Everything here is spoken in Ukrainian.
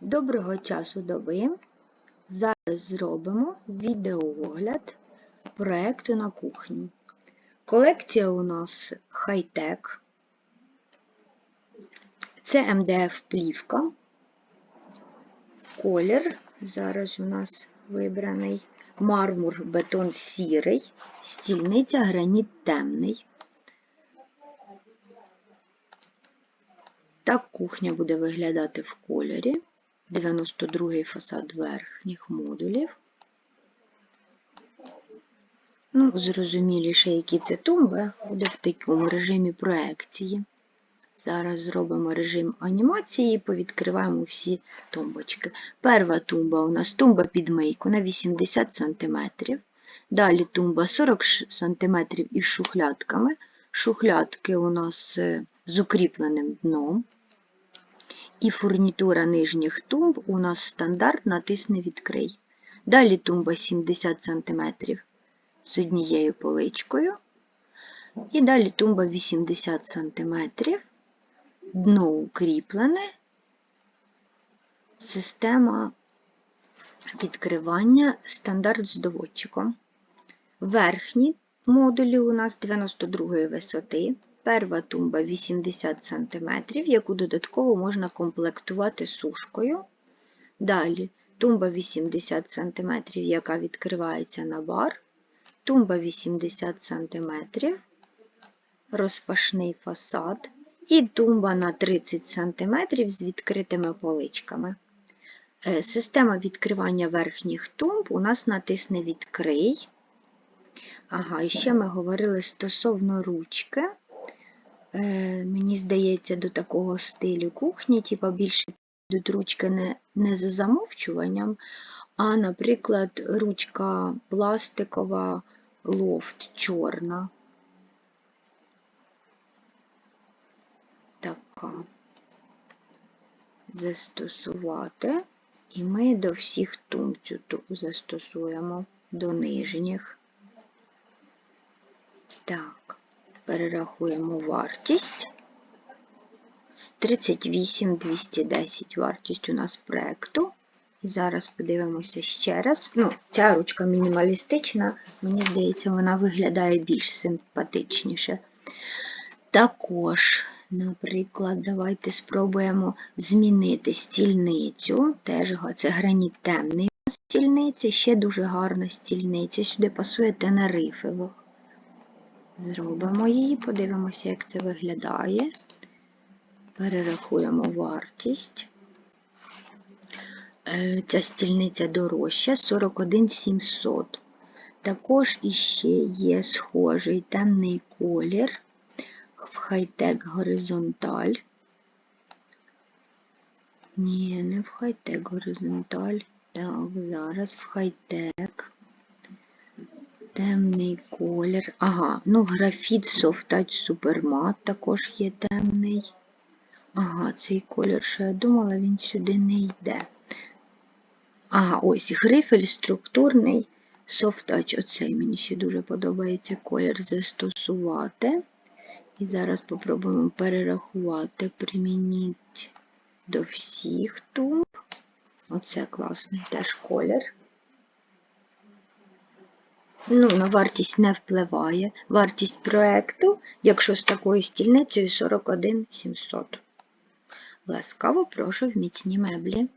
Доброго часу доби! Зараз зробимо відеоогляд проєкту на кухні. Колекція у нас хай-тек. Це МДФ плівка. Колір зараз у нас вибраний мармур, бетон сірий, стільниця граніт темний. Так кухня буде виглядати в кольорі. 92-й фасад верхніх модулів. Ну, зрозуміліше, які це тумби, буде в такому режимі проекції. Зараз зробимо режим анімації і повідкриваємо всі тумбочки. Перша тумба у нас тумба під мийку на 80 см. Далі тумба 40 см із шухлядками. Шухлядки у нас з укріпленим дном. І фурнітура нижніх тумб у нас стандарт натисни відкрий. Далі тумба 70 см з однією поличкою. І далі тумба 80 см, дно укріплене, система відкривання стандарт з доводчиком. Верхні модулі у нас 92 висоти. Перша тумба 80 см, яку додатково можна комплектувати сушкою. Далі тумба 80 см, яка відкривається на бар. Тумба 80 см, розпашний фасад. І тумба на 30 см з відкритими поличками. Е, система відкривання верхніх тумб у нас натисне Відкрий. Ага, і ще ми говорили стосовно ручки. Е, мені здається, до такого стилю кухні, типа більше підуть ручки не, не за замовчуванням, а, наприклад, ручка пластикова, лофт чорна. Така. Застосувати. І ми до всіх тумб цю застосуємо до нижніх. Так перерахуємо вартість. 38 210 вартість у нас проєкту. І зараз подивимося ще раз. Ну, Ця ручка мінімалістична, мені здається, вона виглядає більш симпатичніше. Також, наприклад, давайте спробуємо змінити стільницю. Теж це граніт темний стільниця, ще дуже гарна стільниця. Сюди пасує тенерифево. Зробимо її, подивимося, як це виглядає. Перерахуємо вартість. Е, ця стільниця дорожча 41 700. Також іще є схожий темний колір в хай-тек горизонталь. Ні, не в хай-тек горизонталь. Так, зараз в хай-тек темний колір. Ага, ну графіт Soft Touch Supermatte також є темний. Ага, цей колір, що я думала, він сюди не йде. Ага, ось грифель структурний Soft. Оцей мені ще дуже подобається колір застосувати. І зараз попробуємо перерахувати, примініть до всіх тумб. Оце класний теж колір. Ну, на вартість не впливає. Вартість проєкту, якщо з такою стільницею 41 700. Ласкаво прошу в міцні меблі.